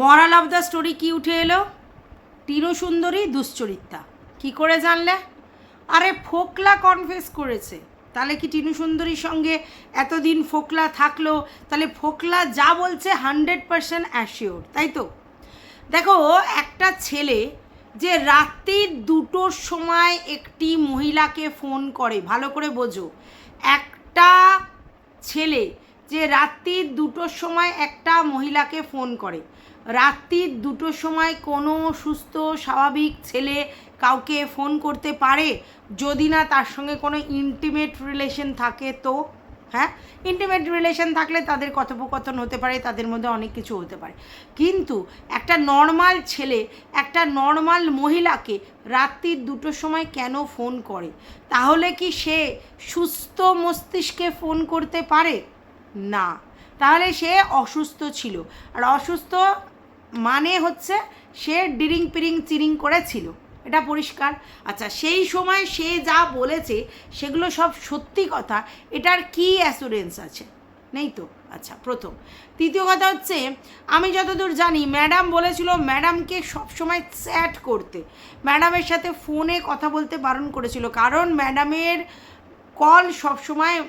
Moral of the story কি উঠে এলো? সুন্দরী দুশ্চরিত্রা কি করে জানলে? আরে ফোকলা কনফেস করেছে। তাহলে কি টিনু সুন্দরীর সঙ্গে এতদিন ফোকলা থাকল? তাহলে ফোকলা যা বলছে হান্ড্রেড পারসেন্ট অ্যাসিওর তাই তো? দেখো, একটা ছেলে যে রাত্রির দুটোর সময় একটি মহিলাকে ফোন করে, ভালো করে বোঝো। একটা ছেলে যে রাত্রির দুটোর সময় একটা মহিলাকে ফোন করে। রাত্রির দুটোর সময় কোনো সুস্থ, স্বাভাবিক ছেলে কাউকে ফোন করতে পারে? যদি না, তার সঙ্গে কোনো ইন্টিমেট রিলেশন থাকে তো? হ্যাঁ? ইন্টিমেট রিলেশন থাকলে তাদের কথোপকথন হতে পারে, তাদের মধ্যে অনেক কিছু হতে পারে। কিন্তু একটা নর্মাল ছেলে, একটা নর্মাল মহিলাকে রাত্রির দুটোর সময় কেন ফোন করে? তাহলে কি সে সুস্থ মস্তিষ্কে ফোন করতে পারে? না। তাহলে সে অসুস্থ ছিল। আর অসুস্থ মানে হচ্ছে সে ডিরিং পিরিং চিরিং করেছিল। এটা পরিষ্কার। আচ্ছা সেই সময় সে যা বলেছে, সেগুলো সব সত্যি কথা। এটার কি অ্যাসুরেন্স আছে? নেই তো? আচ্ছা প্রথম। তৃতীয় কথা হচ্ছে, আমি যতদূর জানি, ম্যাডাম বলেছিল ম্যাডামকে সবসময় চ্যাট করতে। ম্যাডামের সাথে ফোনে কথা বলতে বারণ করেছিল। কারণ ম্যাডামের কল সবসময়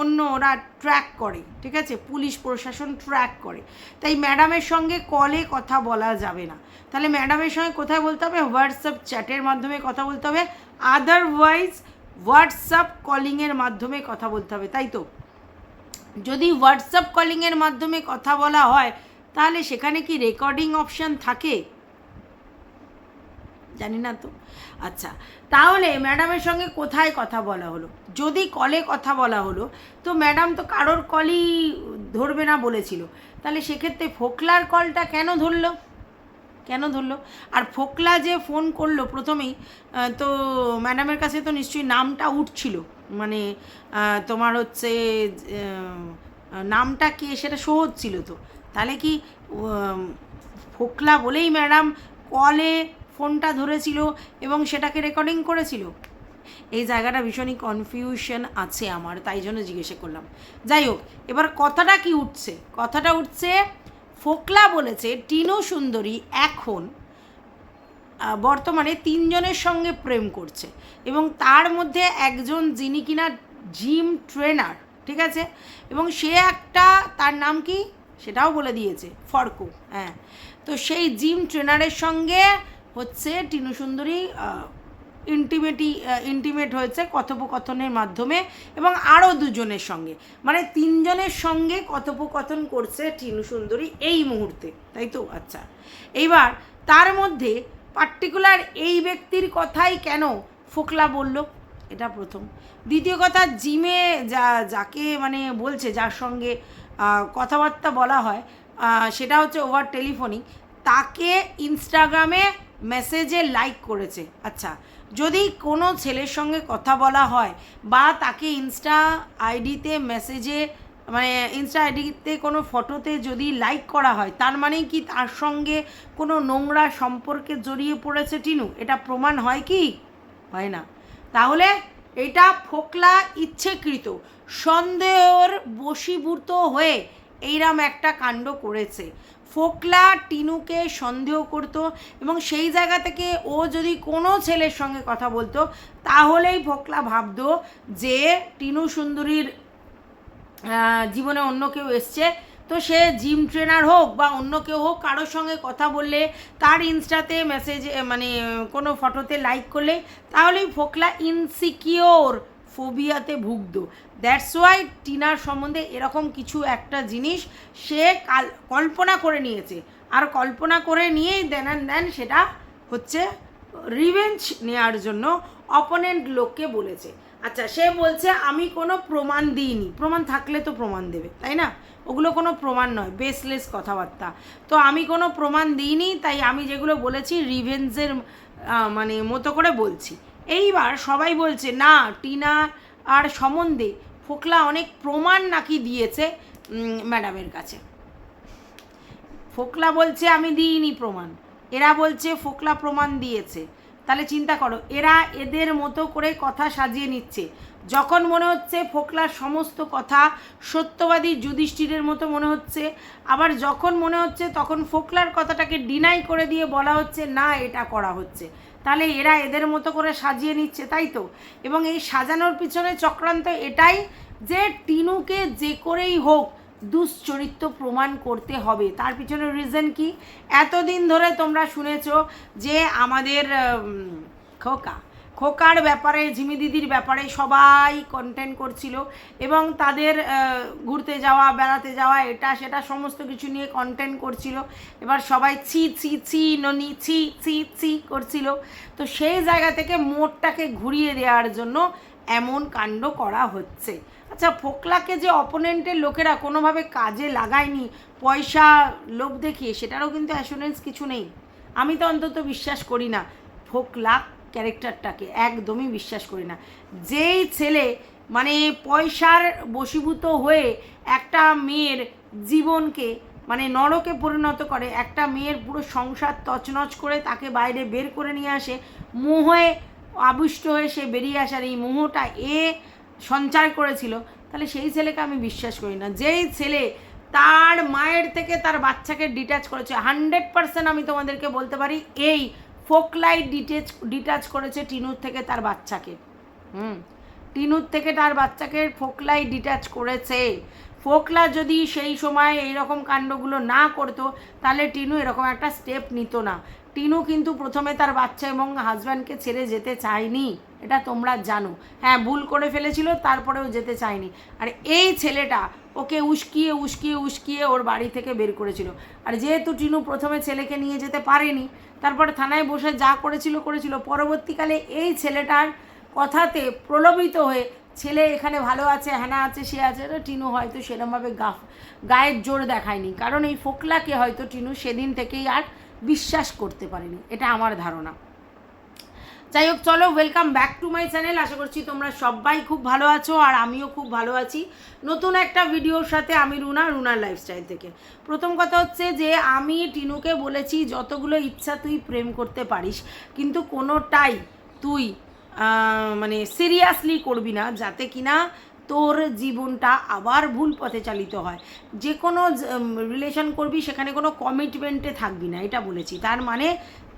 অন্য ওরা ট্র্যাক করে, ঠিক আছে? পুলিশ, প্রশাসন ট্র্যাক করে। তাই ম্যাডামের সঙ্গে কলে কথা বলা যাবে না। তাহলে ম্যাডামের সঙ্গে কোথায় বলতে হবে? হোয়াটসঅ্যাপ চ্যাটের মাধ্যমে কথা বলতে হবে। আদারওয়াইজ হোয়াটসঅ্যাপ কলিংয়ের মাধ্যমে কথা বলতে হবে, তাই তো? যদি হোয়াটসঅ্যাপ কলিংয়ের মাধ্যমে কথা বলা হয়, তাহলে সেখানে কি রেকর্ডিং অপশান থাকে? জানি না তো। আচ্ছা তাহলে ম্যাডামের সঙ্গে কোথায় কথা বলা হলো? যদি কলে কথা বলা হলো, তো ম্যাডাম তো কারোর কলই ধরবে না বলেছিল। তাহলে সেক্ষেত্রে ফোকলার কলটা কেন ধরলো? কেন ধরলো? আর ফোকলা যে ফোন করল প্রথমেই তো ম্যাডামের কাছে তো নিশ্চয়ই নামটা উঠছিল। মানে তোমার হচ্ছে নামটা কে সেটা শো ছিল তো। তাহলে কি ফোকলা বলেই ম্যাডাম কলে ফোনটা ধরেছিল এবং সেটাকে রেকর্ডিং করেছিল। এই জায়গাটা ভীষণই কনফিউশন আছে আমার, তাই জন্য জিজ্ঞেসে করলাম। যাই হোক, এবার কথাটা কি উঠছে? কথাটা উঠছে, ফোকলা বলেছে, টিনু সুন্দরী এখন বর্তমানে তিনজনের সঙ্গে প্রেম করছে এবং তার মধ্যে একজন যিনি কিনা জিম ট্রেনার ঠিক আছে? এবং সে একটা, তার নাম কি? সেটাও বলে দিয়েছে, ফর্কো হ্যাঁ। তো সেই জিম ট্রেনারের সঙ্গে হচ্ছে টিনু সুন্দরী ইন্টিমেটি ইন্টিমেট হয়েছে কথোপকথনের মাধ্যমে এবং আরও দুজনের সঙ্গে। মানে তিনজনের সঙ্গে কথোপকথন করছে টিনু সুন্দরী এই মুহূর্তে, তাই তো? আচ্ছা। এইবার তার মধ্যে পার্টিকুলার এই ব্যক্তির কথাই কেন ফোকলা বলল? এটা প্রথম। দ্বিতীয় কথা, জিমে যা, যাকে মানে বলছে, যার সঙ্গে কথাবার্তা বলা হয় সেটা হচ্ছে ওভার টেলিফোনিক তাকে ইনস্টাগ্রামে মেসেজে লাইক করেছে। আচ্ছা যদি কোনো ছেলের সঙ্গে কথা বলা হয় বা তাকে ইনস্টা আইডিতে মেসেজে মানে ইনস্টা আইডিতে কোনো ফটোতে যদি লাইক করা হয়, তার মানে কি তার সঙ্গে কোনো নোংরা সম্পর্কে জড়িয়ে পড়েছে টিনু? এটা প্রমাণ হয় কি? হয় না। তাহলে এটা ফোকলা ইচ্ছেকৃত, সন্দেহর বশীভূত হয়ে এইরম একটা কাণ্ড করেছে। ফোকলা টিনুকে সন্দেহ করত এবং সেই জায়গা থেকে ও যদি কোনো ছেলের সঙ্গে কথা বলতো, তাহলেই ফোকলা ভাবতো যে টিনু সুন্দরীর জীবনে অন্য কেউ এসছে। তো সে জিম ট্রেনার হোক বা অন্য কেউ হোক, কারোর সঙ্গে কথা বললে, তার ইনস্টাতে মেসেজ মানে কোনো ফটোতে লাইক করলে, তাহলেই ফোকলা ইনসিকিওর ফোবিয়াতে ভুগত। দ্যাটস ওয়াই টিনার সম্বন্ধে এরকম কিছু একটা জিনিস সে কাল, কল্পনা করে নিয়েছে। আর কল্পনা করে নিয়েই দেন অ্যান্ড দেন সেটা হচ্ছে রিভেঞ্জ নেওয়ার জন্য অপোনেন্ট লোককে বলেছে। আচ্ছা সে বলছে, আমি কোনো প্রমাণ দিইনি। প্রমাণ থাকলে তো প্রমাণ দেবে, তাই না? ওগুলো কোনো প্রমাণ নয় বেসলেস কথাবার্তা। তো আমি কোনো প্রমাণ দিইনি, তাই আমি যেগুলো বলেছি রিভেঞ্জের মানে মতো করে বলছি। এইবার সবাই বলছে, না, টিনা আর সম্বন্ধে ফোকলা অনেক প্রমাণ নাকি দিয়েছে ম্যাডামের কাছে? ফোকলা বলছে, আমি দিইনি প্রমাণ। এরা বলছে, ফোকলা প্রমাণ দিয়েছে। তাহলে চিন্তা করো, এরা এদের মতো করে কথা সাজিয়ে নিচ্ছে। যখন মনে হচ্ছে ফোকলার সমস্ত কথা সত্যবাদী যুধিষ্ঠিরের মতো মনে হচ্ছে, আবার যখন মনে হচ্ছে তখন ফোকলার কথাটাকে ডিনাই করে দিয়ে বলা হচ্ছে, না, এটা করা হচ্ছে। তাহলে এরা এদের মতো করে সাজিয়ে নিচ্ছে, তাই তো? এবং এই সাজানোর পিছনে চক্রান্ত এটাই যে টিনুকে যে করেই হোক দুশ্চরিত্র প্রমাণ করতে হবে। তার পিছনে রিজন কি? এতদিন ধরে তোমরা শুনেছ যে আমাদের খোকা, খোকার ব্যাপারে, ঝিমি দিদির ব্যাপারে সবাই কন্টেন্ট করছিল এবং তাদের ঘুরতে যাওয়া, বেড়াতে যাওয়া, এটা সেটা সমস্ত কিছু নিয়ে কন্টেন্ট করছিল। এবার সবাই ছি ছি ছি, ননি, ছি ছি ছি করছিল। তো সেই জায়গা থেকে মোড়টাকে ঘুরিয়ে দেওয়ার জন্য এমন কাণ্ড করা হচ্ছে। আচ্ছা ফোকলাকে যে অপোনেন্টের লোকেরা কোনোভাবে কাজে লাগায়নি, পয়সা, লোভ দেখিয়ে, সেটারও কিন্তু অ্যাসুরেন্স কিছু নেই। আমি তো অন্তত বিশ্বাস করি না, ফোকলা ক্যারেক্টারটাকে একদমই বিশ্বাস করি না। যেই ছেলে মানে পয়সার বশীভূত হয়ে একটা মেয়ের জীবনকে মানে নরকে পরিণত করে, একটা মেয়ের পুরো সংসার তছনছ করে তাকে বাইরে বের করে নিয়ে আসে, মোহে আবিষ্ট হয়ে সে বেরিয়ে আসার এই মোহটা এ সঞ্চার করেছিল, তাহলে সেই ছেলেকে আমি বিশ্বাস করি না। যেই ছেলে তার মায়ের থেকে তার বাচ্চাকে ডিটাচ করেছে হান্ড্রেড পারসেন্ট আমি তোমাদেরকে বলতে পারি, এই ফোকলাই ডিটেচ ডিটাচ করেছে টিনুর থেকে তার বাচ্চাকে। হুম, টিনুর থেকে তার বাচ্চাকে ফোকলাই ডিটাচ করেছে। ফোকলা যদি সেই সময় এইরকম কাণ্ডগুলো না করতো, তাহলে টিনু এরকম একটা স্টেপ নিত না। টিনু কিন্তু প্রথমে তার বাচ্চা এবং হাজব্যান্ডকে ছেড়ে যেতে চায়নি, এটা তোমরা জানো। হ্যাঁ ভুল করে ফেলেছিল, তারপরেও যেতে চায়নি। আর এই ছেলেটা ওকে উস্কিয়ে উস্কিয়ে উস্কিয়ে ওর বাড়ি থেকে বের করেছিল। আর যেহেতু টিনু প্রথমে ছেলেকে নিয়ে যেতে পারেনি, তারপরে থানায় বসে যা করেছিল করেছিল। পরবর্তীকালে এই ছেলেটার কথাতে প্রলোভিত হয়ে ছেলে এখানে ভালো আছে, হ্যানা আছে, সে আছে টিনু হয়তো সেরমভাবে গা গায়ের জোর দেখায়নি। কারণ এই ফোকলাকে হয়তো টিনু সেদিন থেকেই আর বিশ্বাস করতে পারেনি। এটা আমার ধারণা। যাই হোক, চলো welcome back to my channel আশা করছি তোমরা সবাই খুব ভালো আছো আর আমিও খুব ভালো আছি। নতুন একটা ভিডিওর সাথে আমি রুনা, রুনার লাইফস্টাইল থেকে। প্রথম কথা হচ্ছে যে, আমি টিনুকে বলেছি, যতগুলো ইচ্ছা তুই প্রেম করতে পারিস, কিন্তু কোনোটাই তুই মানে সিরিয়াসলি করবি না, যাতে কিনা তোর জীবনটা আবার ভুল পথে চালিত হয়। যে কোনো রিলেশন করবি, সেখানে কোনো কমিটমেন্টে থাকবি না, এটা বলেছি। তার মানে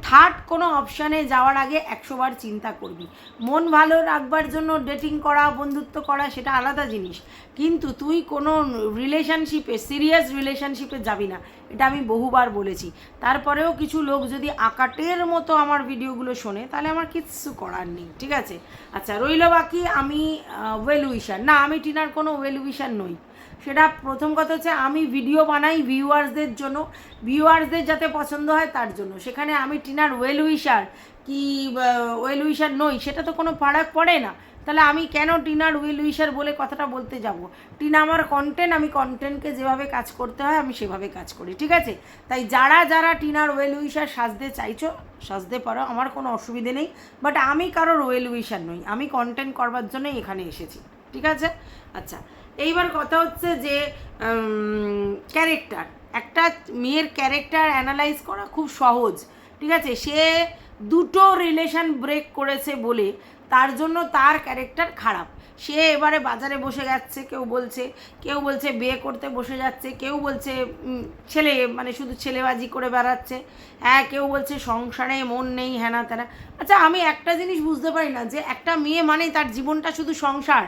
থার্ড কোনো অপশানে যাওয়ার আগে একশোবার চিন্তা করবি। মন ভালো রাখবার জন্য ডেটিং করা, বন্ধুত্ব করা, সেটা আলাদা জিনিস। কিন্তু তুই কোনো রিলেশনশিপে সিরিয়াস রিলেশনশিপে যাবি না। এটা আমি বহুবার বলেছি। তারপরেও কিছু লোক যদি আকাটের মতো আমার ভিডিওগুলো শোনে, তাহলে আমার কিচ্ছু করার নেই, ঠিক আছে? আচ্ছা রইল বাকি আমি ওয়েল উইশার না, আমি টিনার কোনো ওয়েল উইশার নই। সেটা প্রথম কথা হচ্ছে আমি ভিডিও বানাই ভিউয়ার্সদের জন্য ভিউয়ার্সদের যাতে পছন্দ হয় তার জন্য। সেখানে আমি টিনার ওয়েল উইশার কি ওয়েল উইশার নই, সেটা তো কোনো ফারাক পড়ে না। তাহলে আমি কেন টিনার উইল উইশার বলে কথাটা বলতে যাব? টিনা আমার কন্টেন্ট আমি কন্টেন্টকে যেভাবে কাজ করতে হয় আমি সেভাবে কাজ করি, ঠিক আছে? তাই যারা যারা টিনার ওয়েল উইশার সাজতে চাইছো, সাজতে পারো, আমার কোনো অসুবিধে নেই। বাট আমি কারোর ওয়েল উইশার নই, আমি কন্টেন্ট করবার জন্যই এখানে এসেছি, ঠিক আছে? আচ্ছা এইবার কথা হচ্ছে যে ক্যারেক্টার একটা মেয়ের ক্যারেক্টার অ্যানালাইজ করা খুব সহজ, ঠিক আছে? সে দুটো রিলেশন ব্রেক করেছে বলে তার জন্য তার ক্যারেক্টার খারাপ। সে এবারে বাজারে বসে যাচ্ছে, কেউ বলছে কেউ বলছে বিয়ে করতে বসে যাচ্ছে, কেউ বলছে ছেলে মানে শুধু ছেলেবাজি করে বেড়াচ্ছে হ্যাঁ কেউ বলছে সংসারে মন নেই হ্যানা তেনা আচ্ছা আমি একটা জিনিস বুঝতে পারি না যে একটা মেয়ে মানেই তার জীবনটা শুধু সংসার।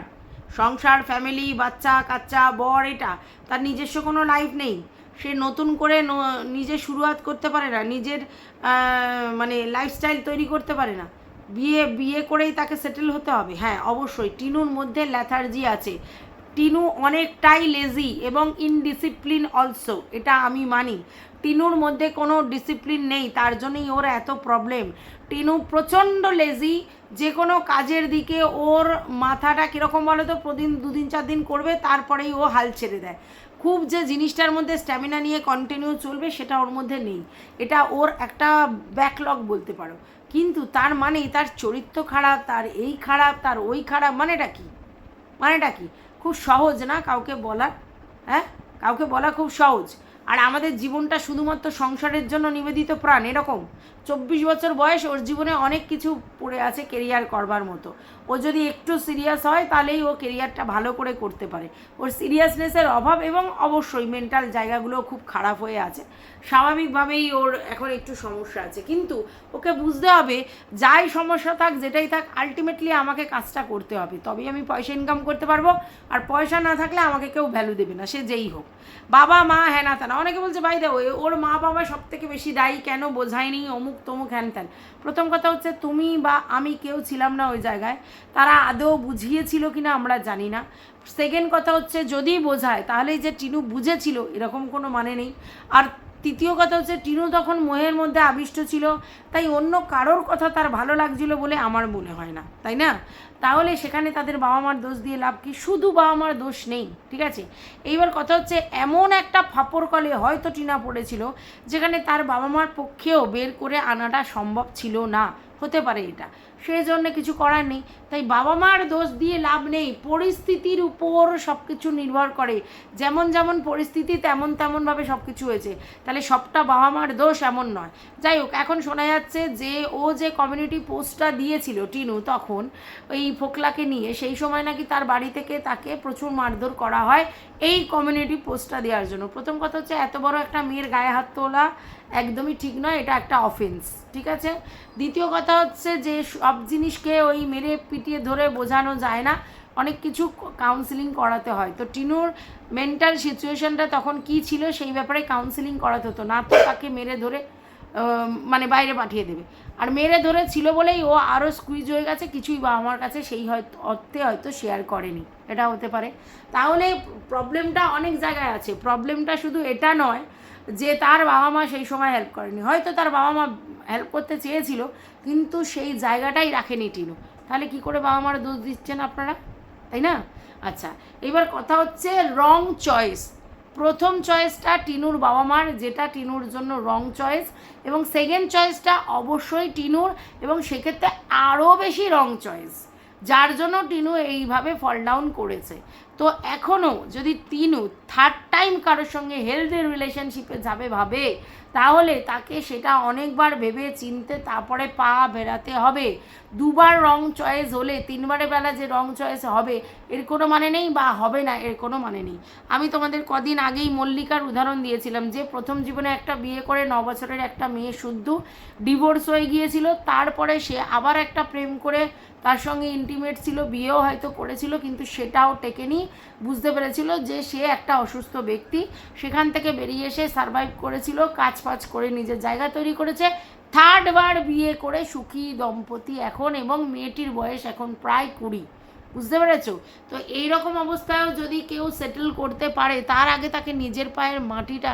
সংসার ফ্যামিলি বাচ্চা, কাচ্চা, বর, এটা। তার নিজস্ব কোনো লাইফ নেই। সে নতুন করে নিজে শুরুয়াত করতে পারে না। নিজের মানে লাইফস্টাইল তৈরি করতে পারে না। বিয়ে বিয়ে করেই তাকে সেটেল হতে হবে। হ্যাঁ অবশ্যই। টিনুর মধ্যে ল্যাথার্জি আছে। টিনু অনেকটাই লেজি এবং ইনডিসিপ্লিন অলসো এটা আমি মানি। টিনুর মধ্যে কোনো ডিসিপ্লিন নেই, তার জন্যই ওর এত প্রবলেম টিনু প্রচণ্ড লেজি যে কোনো কাজের দিকে ওর মাথাটা কীরকম বলো তো, প্রতিদিন দুদিন চার দিন করবে, তারপরেই ও হাল ছেড়ে দেয়। খুব যে জিনিসটার মধ্যে স্ট্যামিনা নিয়ে কন্টিনিউ চলবে, সেটা ওর মধ্যে নেই। এটা ওর একটা ব্যাকলগ বলতে পারো। কিন্তু তার মানেই তার চরিত্র খারাপ, তার এই খারাপ, তার ওই খারাপ, মানেটা কি? মানেটা কি? খুব সহজ না কাউকে বলা হ্যাঁ? কাউকে বলা খুব সহজ। আর আমাদের জীবনটা শুধুমাত্র সংসারের জন্য নিবেদিত প্রাণ, এরকম? চব্বিশ বছর বয়স, ওর জীবনে অনেক কিছু পড়ে আছে কেরিয়ার করবার মতো। ও যদি একটু সিরিয়াস হয়, তাহলেই ও কেরিয়ারটা ভালো করে করতে পারে। ওর সিরিয়াসনেসের অভাব এবং অবশ্যই মেন্টাল জায়গাগুলো খুব খারাপ হয়ে আছে। স্বাভাবিকভাবেই ওর এখন একটু সমস্যা আছে। কিন্তু ওকে বুঝতে হবে, যাই সমস্যা থাক, যেটাই থাক আলটিমেটলি আমাকে কাজটা করতে হবে। তবেই আমি পয়সা ইনকাম করতে পারব। আর পয়সা না থাকলে আমাকে কেউ ভ্যালু দেবে না, সে যেই হোক। বাবা, মা হ্যাঁ না তা না। অনেকে বলছে, ভাই, দেখো ওর মা বাবা সব থেকে বেশি দায়ী কেন বোঝায়নি? অমুক তমুক হ্যান ত্যান। প্রথম কথা হচ্ছে তুমি বা আমি কেউ ছিলাম না ওই জায়গায়। তারা আদৌ বুঝিয়েছিল কি না আমরা জানি না। সেকেন্ড কথা হচ্ছে যদি বোঝায় তাহলে যে টিনু বুঝেছিল এরকম কোনো মানে নেই। আর তৃতীয় কথা হচ্ছে টিনু তখন মোহের মধ্যে আবিষ্ট ছিল, তাই অন্য কারোর কথা তার ভালো লাগছিল বলে আমার মনে হয় না। তাই না? তাহলে সেখানে তাদের বাবা মার দোষ দিয়ে লাভ কি? শুধু বাবা মার দোষ নেই, ঠিক আছে? এইবার কথা হচ্ছে, এমন একটা ফাপর কলে হয়তো টিনা পড়েছিল, যেখানে তার বাবা মার পক্ষেও বের করে আনাটা সম্ভব ছিল না। হতে পারে এটা। সেই জন্য কিছু করার নেই। তাই বাবা মার দোষ দিয়ে লাভ নেই। পরিস্থিতির উপর সব কিছু নির্ভর করে। যেমন যেমন পরিস্থিতি, তেমন তেমনভাবে সব কিছু হয়েছে। তাহলে সবটা বাবা মার দোষ এমন নয়। যাই হোক, এখন শোনা যাচ্ছে যে, ও যে কমিউনিটি পোস্টটা দিয়েছিল টিনু তখন, ওই ফোকলাকে নিয়ে, সেই সময় নাকি তার বাড়ি থেকে তাকে প্রচুর মারধর করা হয় এই কমিউনিটি পোস্টটা দেওয়ার জন্য। প্রথম কথা হচ্ছে, এত বড় একটা মেয়ের গায়ে হাত তোলা একদমই ঠিক নয়, এটা একটা অফেন্স ঠিক আছে? দ্বিতীয় কথা হচ্ছে যে, সব জিনিসকে ওই মেরে পিটিয়ে ধরে বোঝানো যায় না। অনেক কিছু কাউন্সিলিং করাতে হয়। তো টিনুর মেন্টাল সিচুয়েশনটা তখন কি ছিল সেই ব্যাপারে কাউন্সিলিং করাতে হতো। না তো তাকে মেরে ধরে মানে বাইরে পাঠিয়ে দেবে। আর মেরে ধরে ছিল বলেই ও আরও স্কুইজ হয়ে গেছে, কিছুই বা আমার কাছে সেই হয়তো, অর্থে হয়তো শেয়ার করেনি। এটা হতে পারে। তাহলে প্রবলেমটা অনেক জায়গায় আছে। প্রবলেমটা শুধু এটা নয় যে তার বাবা মা সেই সময় হেল্প করেনি। হয়তো তার বাবা মা হেল্প করতে চেয়েছিল, কিন্তু সেই জায়গাটাই রাখেনি টিনু। তাহলে কি করে বাবা মার দোষ দিচ্ছেন আপনারা? তাই না? আচ্ছা এবার কথা হচ্ছে রং চয়েস প্রথম চয়েসটা টিনুর বাবা মার, যেটা টিনুর জন্য রং চয়েস এবং সেকেন্ড চয়েসটা অবশ্যই টিনুর, এবং সেক্ষেত্রে আরও বেশি রং চয়েস যার জন্য টিনু এইভাবে ফল ডাউন করেছে। তো এখনও যদি তিনু থার্ড টাইম কারোর সঙ্গে হেলদি রিলেশনশিপে যাবে ভাবে তাহলে তাকে সেটা অনেকবার ভেবে চিনতে তারপরে পা বেরাতে হবে। দুবার রং চয়েস হলে তিনবারে বেলা যে রং চয়েস হবে, এর কোনো মানে নেই বা হবে না, এর কোনো মানে নেই। আমি তোমাদের কদিন আগেই মল্লিকার উদাহরণ দিয়েছিলাম যে, প্রথম জীবনে একটা বিয়ে করে ন বছরের একটা মেয়ে শুদ্ধ ডিভোর্স হয়ে গিয়েছিল, তারপরে সে আবার একটা প্রেম করে তার সঙ্গে ইন্টিমেট ছিল, বিয়েও হয়তো করেছিল, কিন্তু সেটাও টেকেনি। বুঝতে পেরেছিল যে, সে একটা অসুস্থ ব্যক্তি, সেখান থেকে বেরিয়ে এসে সারভাইভ করেছিল, কাজ ফাজ করে নিজের জায়গা তৈরি করেছে। থার্ড বার বিয়ে করে সুখী দম্পতি এখন এবং মেয়েটির বয়স এখন প্রায় কুড়ি। বুঝতে পেরেছ? তো এই রকম অবস্থায়ও যদি কেউ সেটেল করতে পারে, তার আগে তাকে নিজের পায়ের মাটিটা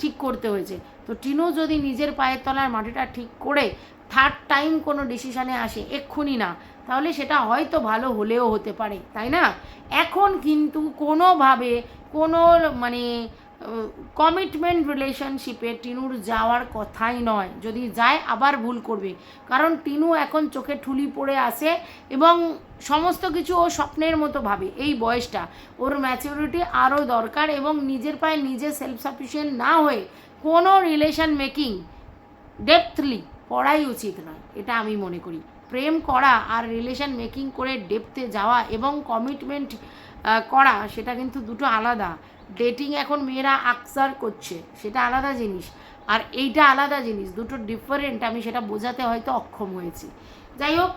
ঠিক করতে হয়েছে। তো টিনু যদি নিজের পায়ের তলার মাটিটা ঠিক করে থার্ড টাইম কোনো ডিসিশানে আসে, এক্ষুনি না। তাহলে সেটা হয়তো ভালো হলেও হতে পারে, তাই না? এখন কিন্তু কোনোভাবে কোনো মানে কমিটমেন্ট রিলেশনশিপে টিনুর যাওয়ার কথাই নয়। যদি যায়, আবার ভুল করবে। কারণ টিনু এখন চোখে ঠুলি পড়ে আসে এবং সমস্ত কিছু ও স্বপ্নের মতো ভাবে। এই বয়সটা ওর ম্যাচিউরিটি আরও দরকার এবং নিজের পায়ে নিজে সেলফ সাফিসিয়েন্ট না হয়ে কোনো রিলেশন মেকিং ডেপথলি করাই উচিত নয়। এটা আমি মনে করি। প্রেম করা আর রিলেশন মেকিং করে ডেপথে যাওয়া এবং কমিটমেন্ট করা, সেটা কিন্তু দুটো আলাদা। ডেটিং এখন মেয়েরা আকসার করছে, সেটা আলাদা জিনিস। আর এইটা আলাদা জিনিস, দুটো ডিফারেন্ট আমি সেটা বোঝাতে হয়তো অক্ষম হয়েছি। যাই হোক,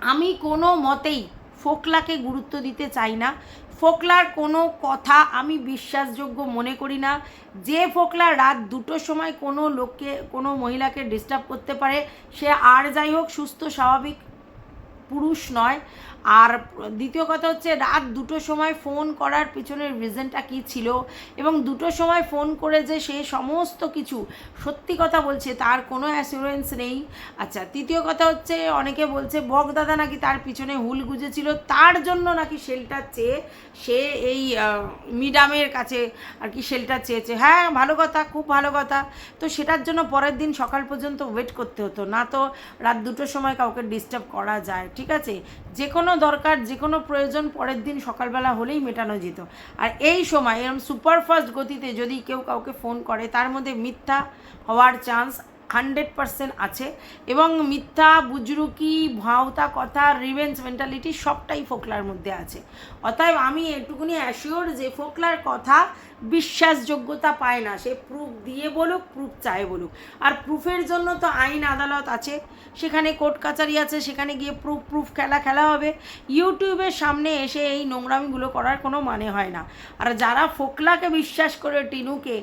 আমি কোনো মতেই ফোকলাকে গুরুত্ব দিতে চাই না। ফোকলার কোনো কথা আমি বিশ্বাসযোগ্য মনে করি না। যে ফোকলা রাত দুটোর সময় কোনো লোককে, কোনো মহিলাকে ডিস্টার্ব করতে পারে, সে আর যাই হোক সুস্থ, স্বাভাবিক পুরুষ নয়। আর দ্বিতীয় কথা হচ্ছে রাত দুটোর সময় ফোন করার পিছনের রিজনটা কী ছিল? এবং দুটোর সময় ফোন করে যে সে সমস্ত কিছু সত্যি কথা বলছে, তার কোনো অ্যাসিউরেন্স নেই। আচ্ছা তৃতীয় কথা হচ্ছে, অনেকে বলছে, বক দাদা নাকি তার পিছনে হুল গুজেছিল, তার জন্য নাকি শেল্টার চেয়ে সে এই মিডামের কাছে আর কি শেল্টার চেয়েছে। হ্যাঁ ভালো কথা, খুব ভালো কথা। তো সেটার জন্য পরের দিন সকাল পর্যন্ত ওয়েট করতে হতো। না তো রাত দুটোর সময় কাউকে ডিস্টার্ব করা যায়, ঠিক আছে? যে কোনো দরকার যে কোনো প্রয়োজন পরের দিন সকালবেলা হলেই মেটানো যেত। আর এই সময় এরকম সুপারফাস্ট গতিতে যদি কেউ কাউকে ফোন করে, তার মধ্যে মিথ্যা হওয়ার চান্স হান্ড্রেড পারসেন্ট আছে। এবং মিথ্যা, বুজরুকি, ভাওতা, কথা রিভেঞ্জ মেন্টালিটি সবটাই ফোকলার মধ্যে আছে। অতএব আমি এটুকুনি অ্যাসিওর যে ফোকলার কথা বিশ্বাসযোগ্যতা পায় না। সে প্রুফ দিয়ে বলুক প্রুফ চায় বলুক। আর প্রুফের জন্য তো আইন, আদালত আছে। সেখানে কোর্ট কাচারি আছে, সেখানে গিয়ে প্রুফ প্রুফ খেলা খেলা হবে। ইউটিউবের সামনে এসে এই নোংরামিগুলো করার কোনো মানে হয় না। আর যারা ফোকলাকে বিশ্বাস করে টিনুকে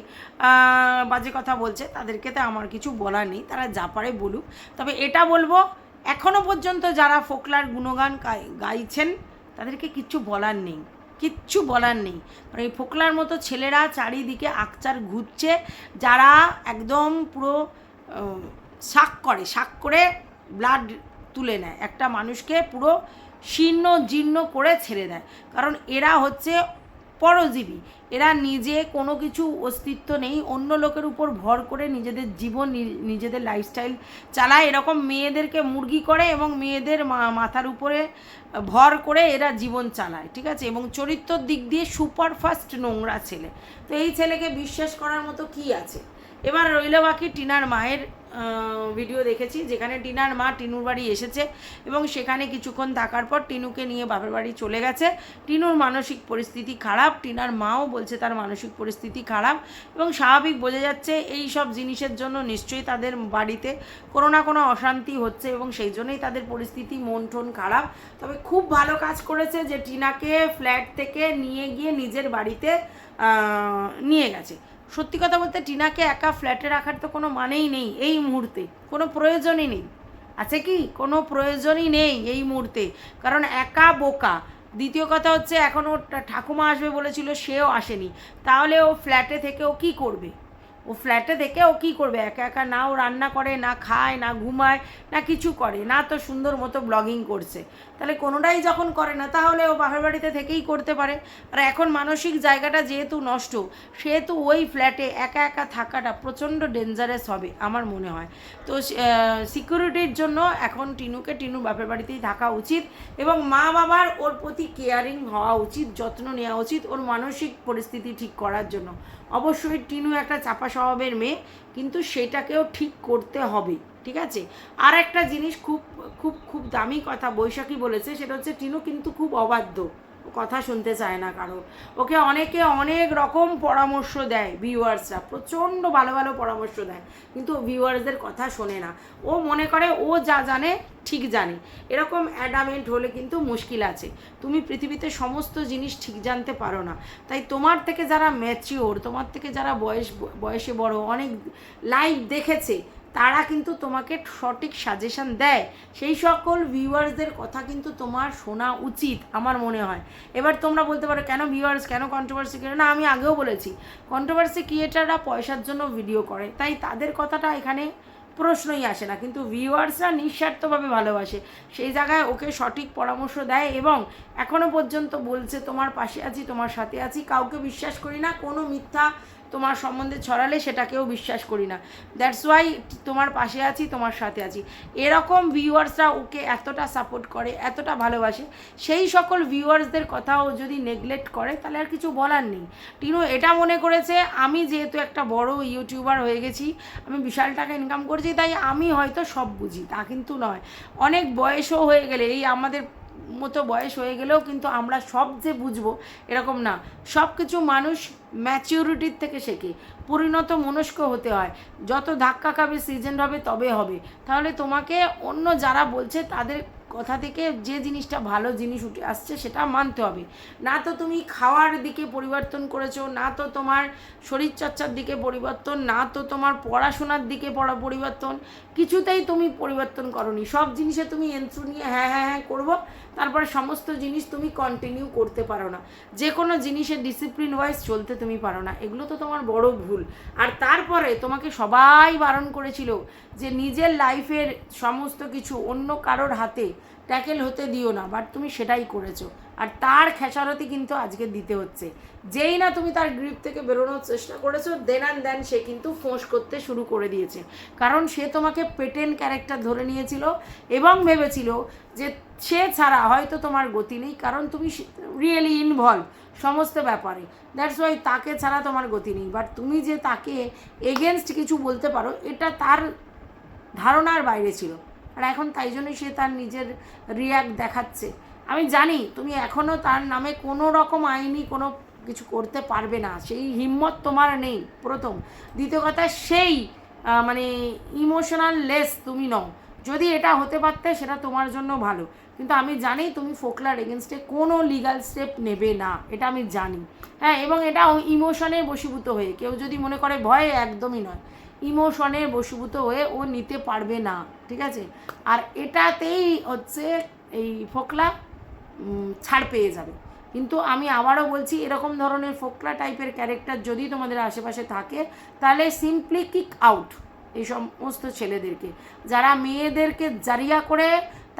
বাজে কথা বলছে, তাদেরকে তো আমার কিছু বলার নেই, তারা যা পারে বলুক। তবে এটা বলব, এখনও পর্যন্ত যারা ফোকলার গুণগান গাই- গাইছেন, তাদেরকে কিচ্ছু বলার নেই, কিচ্ছু বলার নেই। মানে এই ফোকলার মতো ছেলেরা চারিদিকে আকচার ঘুরছে, যারা একদম পুরো শাক করে শাক করে ব্লাড তুলে নেয়। একটা মানুষকে পুরো শীর্ণ জীর্ণ করে ছেড়ে দেয়। কারণ এরা হচ্ছে পরজীবী। এরা নিজে কোনো কিছু অস্তিত্ব নেই, অন্য লোকের উপর ভর করে নিজেদের জীবন নিজেদের লাইফস্টাইল চালায়। এরকম মেয়েদেরকে মুরগি করে এবং মেয়েদের মাথার উপরে ভর করে এরা জীবন চালায়, ঠিক আছে? এবং চরিত্রর দিক দিয়ে সুপারফাস্ট নোংরা ছেলে। তো এই ছেলেকে বিশ্বাস করার মতো কি আছে? এবার রইল বাকি টিনার মায়ের ভিডিও দেখেছি, যেখানে টিনার মা টিনুর বাড়ি এসেছে এবং সেখানে কিছুক্ষণ থাকার পর টিনুকে নিয়ে বাপের বাড়ি চলে গেছে। টিনুর মানসিক পরিস্থিতি খারাপ, টিনার মাও বলছে তার মানসিক পরিস্থিতি খারাপ এবং স্বাভাবিক বোঝা যাচ্ছে এই সব জিনিসের জন্য নিশ্চয়ই তাদের বাড়িতে কোনো না কোনো অশান্তি হচ্ছে এবং সেই জন্যই তাদের পরিস্থিতি মন টন খারাপ। তবে খুব ভালো কাজ করেছে যে টিনাকে ফ্ল্যাট থেকে নিয়ে গিয়ে নিজের বাড়িতে নিয়ে গেছে। সত্যি কথা বলতে টিনাকে একা ফ্ল্যাটে রাখার তো কোনো মানেই নেই এই মুহূর্তে। কোনো প্রয়োজনই নেই। আছে কি? কোনো প্রয়োজনই নেই এই মুহূর্তে। কারণ একা বোকা। দ্বিতীয় কথা হচ্ছে এখন ওর ঠাকুমা আসবে বলেছিল, সেও আসেনি। তাহলে ও ফ্ল্যাটে থেকে ও কী করবে? ও ফ্ল্যাটে থেকে ও কী করবে? একা একা না ও রান্না করে, না খায়, না ঘুমায়, না কিছু করে, না তো সুন্দর মতো ব্লগিং করছে। তাহলে কোনোটাই যখন করে না, তাহলে ও বাপের বাড়িতে থেকেই করতে পারে। আর এখন মানসিক জায়গাটা যেহেতু নষ্ট, সেহেতু ওই ফ্ল্যাটে একা একা থাকাটা প্রচণ্ড ডেঞ্জারাস হবে, আমার মনে হয়। তো সিকিউরিটির জন্য এখন টিনুকে টিনু বাপের বাড়িতেই থাকা উচিত এবং মা বাবার ওর প্রতি কেয়ারিং হওয়া উচিত, যত্ন নেওয়া উচিত ওর মানসিক পরিস্থিতি ঠিক করার জন্য। অবশ্যই টিনু একটা চাপা স্বভাবের মেয়ে, কিন্তু সেটাকেও ঠিক করতে হবে। ঠিক আছে? আর একটা জিনিস খুব খুব খুব দামি কথা বৈশাখী বলেছে, সেটা হচ্ছে টিনু কিন্তু খুব অবাধ্য। কথা শুনতে চায় না কারও ওকে অনেকে অনেক রকম পরামর্শ দেয় ভিউয়ার্সরা, প্রচণ্ড ভালো ভালো পরামর্শ দেয়, কিন্তু ভিউয়ার্সদের কথা শোনে না। ও মনে করে ও যা জানে ঠিক জানে। এরকম অ্যাডামেন্ট হলে কিন্তু মুশকিল আছে। তুমি পৃথিবীতে সমস্ত জিনিস ঠিক জানতে পারো না। তাই তোমার থেকে যারা ম্যাচিওর তোমার থেকে যারা বয়স, বয়সে বড়, অনেক লাইভ দেখেছে তারা কিন্তু তোমাকে সঠিক সাজেশন দেয়। সেই সকল ভিউয়ার্সদের কথা কিন্তু তোমার শোনা উচিত, আমার মনে হয়। এবার তোমরা বলতে পারো, কেন ভিউয়ার্স কেন কন্ট্রোভার্সি কেন না, আমি আগেও বলেছি কন্ট্রোভার্সি ক্রিয়েটাররা পয়সার জন্য ভিডিও করে, তাই তাদের কথাটা এখানে প্রশ্নই আসে না। কিন্তু ভিউয়ার্সরা নিঃস্বার্থভাবে ভালোবাসে, সেই জায়গায় ওকে সঠিক পরামর্শ দেয় এবং এখনও পর্যন্ত বলছে, তোমার পাশে আছি, তোমার সাথে আছি, কাউকে বিশ্বাস করি না, কোনো মিথ্যা তোমার সম্বন্ধে ছড়ালে সেটাকেও বিশ্বাস করি না। দ্যাটস ওয়াই তোমার পাশে আছি, তোমার সাথে আছি। এরকম ভিউয়ার্সরা ওকে এতটা সাপোর্ট করে, এতটা ভালোবাসে, সেই সকল ভিউয়ার্সদের কথাও যদি নেগলেক্ট করে, তাহলে আর কিছু বলার নেই। টিনু এটা মনে করেছে, আমি যেহেতু একটা বড় ইউটিউবার হয়ে গেছি, আমি বিশাল টাকা ইনকাম করছি, তাই আমি হয়তো সব বুঝি, তা কিন্তু নয়। অনেক বয়সও হয়ে গেলে, এই আমাদের মতো বয়স হয়ে গেলেও কিন্তু আমরা সব যে বুঝব এরকম না। সব কিছু মানুষ ম্যাচিউরিটির থেকে শেখে, পরিণত মনস্ক হতে হয়। যত ধাক্কা খাবে সিজন হবে তবে হবে। তাহলে তোমাকে অন্য যারা বলছে তাদের কথা থেকে যে জিনিসটা ভালো জিনিস উঠে আসছে সেটা মানতে হবে। না তো তুমি খাওয়ার দিকে পরিবর্তন করেছ, না তো তোমার শরীরচর্চার দিকে পরিবর্তন, না তো তোমার পড়াশোনার দিকে পড়া পরিবর্তন। কিছুতেই তুমি পরিবর্তন করনি। সব জিনিসে তুমি এন্ট্রু নিয়ে হ্যাঁ হ্যাঁ হ্যাঁ করব তারপরে সমস্ত জিনিস তুমি কন্টিনিউ করতে পারো না। যে কোনো জিনিসের ডিসিপ্লিন ওয়াইজ চলতে তুমি পারো না। এগুলো তো তোমার বড় ভুল। আর তারপরে তোমাকে সবাই বারণ করেছিল যে নিজের লাইফের সমস্ত কিছু অন্য কারোর হাতে ট্যাকেল হতে দিও না বাট তুমি সেটাই করেছ। আর তার খেসারতি কিন্তু আজকে দিতে হচ্ছে। যেই না তুমি তার গ্রিপ থেকে বেরোনোর চেষ্টা করেছ দেন অ্যান্ড দেন সে কিন্তু ফোঁস করতে শুরু করে দিয়েছে। কারণ সে তোমাকে পেটেন ক্যারেক্টার ধরে নিয়েছিল এবং ভেবেছিল যে সে ছাড়া হয়তো তোমার গতি নেই, কারণ তুমি রিয়েলি ইনভলভ সমস্ত ব্যাপারে। দ্যাটস ওয়াই তাকে ছাড়া তোমার গতি নেই। বাট তুমি যে তাকে এগেনস্ট কিছু বলতে পারো, এটা তার ধারণার বাইরে ছিল। আর এখন তাই জন্যই সে তার নিজের রিয়াক্ট দেখাচ্ছে। আমি জানি তুমি এখনও তার নামে কোনো রকম আইনি কোনো কিছু করতে পারবে না। সেই হিম্মত তোমার নেই, প্রথম। দ্বিতীয় কথা, সেই মানে ইমোশনাল লেস তুমি নও। যদি এটা হতে পারতে, সেটা তোমার জন্য ভালো। কিন্তু আমি জানি তুমি ফোকলার এগেনস্টে কোনো লিগাল স্টেপ নেবে না। এটা আমি জানি। হ্যাঁ এবং এটা ইমোশনে বশীভূত হয়ে। কেউ যদি মনে করে ভয়ে, একদমই নয়। ইমোশনের বশীভূত হয়ে ও নিতে পারবে না, ঠিক আছে? আর এটাতেই হচ্ছে এই ফোকলা ছাড় পেয়ে যাবে। কিন্তু আমি আবারও বলছি, এরকম ধরনের ফোকলা টাইপের ক্যারেক্টার যদি তোমাদের আশেপাশে থাকে, তাহলে সিম্পলি কিক আউট এই সমস্ত ছেলেদেরকে। যারা মেয়েদেরকে জারিয়া করে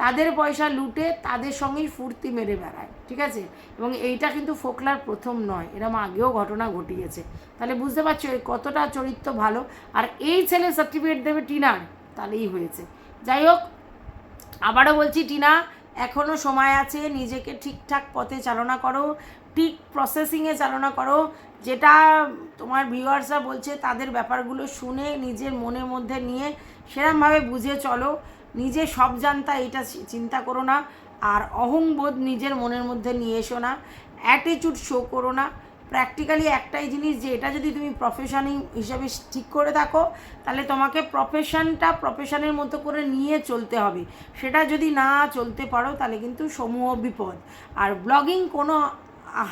তাদের পয়সা লুটে তাদের সঙ্গেই ফুর্তি মেরে বেড়ায়, ঠিক আছে? এবং এইটা কিন্তু ফোকলার প্রথম নয়, এরম আগেও ঘটনা ঘটিয়েছে। তাহলে বুঝতে পারছ এর কতটা চরিত্র ভালো? আর এই ছেলে সার্টিফিকেট দেবে টিনার, তাহলেই হয়েছে। যাই হোক, আবারও বলছি, টিনা এখনও সময় আছে, নিজেকে ঠিকঠাক পথে চালনা করো, ঠিক প্রসেসিংয়ে চালনা করো, যেটা তোমার ভিউয়ার্সরা বলছে, তাদের ব্যাপারগুলো শুনে, নিজের মনের মধ্যে নিয়ে সেরমভাবে বুঝে চলো। নিজে সব জানতা এটা চিন্তা করো না। আর অহংবোধ নিজের মনের মধ্যে নিয়ে এসো না। অ্যাটিচিউড শো করো না। প্র্যাকটিক্যালি একটাই জিনিস যে, এটা যদি তুমি প্রফেশন হিসাবে ঠিক করে থাকো তাহলে তোমাকে প্রফেশনটা প্রফেশনের মতো করে নিয়ে চলতে হবে। সেটা যদি না চলতে পারো, তাহলে কিন্তু সমূহ বিপদ। আর ব্লগিং কোনো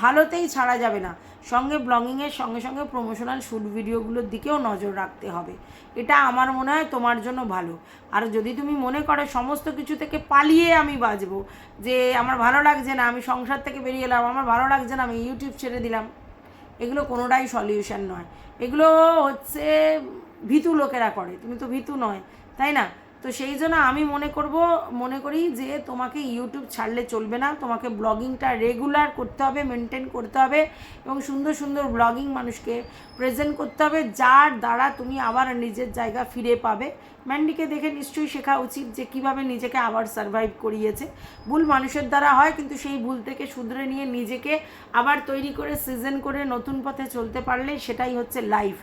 হালতেই ছাড়া যাবে না। সঙ্গে ব্লগিংয়ের সঙ্গে সঙ্গে প্রমোশনাল শ্যুট ভিডিওগুলোর দিকেও নজর রাখতে হবে। এটা আমার মনে হয় তোমার জন্য ভালো। আর যদি তুমি মনে করো সমস্ত কিছু থেকে পালিয়ে আমি বাঁচবো, যে আমার ভালো লাগছে না, আমি সংসার থেকে বেরিয়ে এলাম, আমার ভালো লাগছে না, আমি ইউটিউব ছেড়ে দিলাম, এগুলো কোনোটাই সলিউশন নয়। এগুলো হচ্ছে ভীতু লোকেরা করে। তুমি তো ভীতু নয়, তাই না? তো সেই জন্য আমি মনে করব, মনে করি যে তোমাকে ইউটিউব ছাড়লে চলবে না। তোমাকে ব্লগিংটা রেগুলার করতে হবে মেনটেন করতে হবে এবং সুন্দর সুন্দর ব্লগিং মানুষকে প্রেজেন্ট করতে হবে, যার দ্বারা তুমি আবার নিজের জায়গা ফিরে পাবে। ম্যান্ডিকে দেখে নিশ্চয়ই শেখা উচিত যে কীভাবে নিজেকে আবার সার্ভাইভ করিয়েছে। ভুল মানুষের দ্বারা হয়, কিন্তু সেই ভুল থেকে শুধরে নিয়ে নিজেকে আবার তৈরি করে সিজন করে নতুন পথে চলতে পারলে সেটাই হচ্ছে লাইফ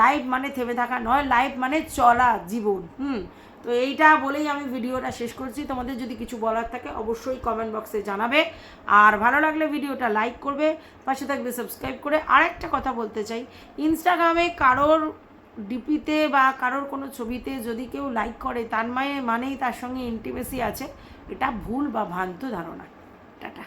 লাইফ মানে থেমে থাকা নয় লাইফ মানে চলা জীবন। হুম? তো এইটা বলেই আমি ভিডিওটা শেষ করছি। তোমাদের যদি কিছু বলার থাকে অবশ্যই কমেন্ট বক্সে জানাবে। আর ভালো লাগলে ভিডিওটা লাইক করবে, পাশে থাকবে সাবস্ক্রাইব করে। আরেকটা কথা বলতে চাই ইনস্টাগ্রামে কারোর ডিপিতে বা কারোর কোনো ছবিতে যদি কেউ লাইক করে, তার মানে মানেই তার সঙ্গে ইন্টিমেসি আছে। এটা ভুল বা ভ্রান্ত ধারণা। টাটা।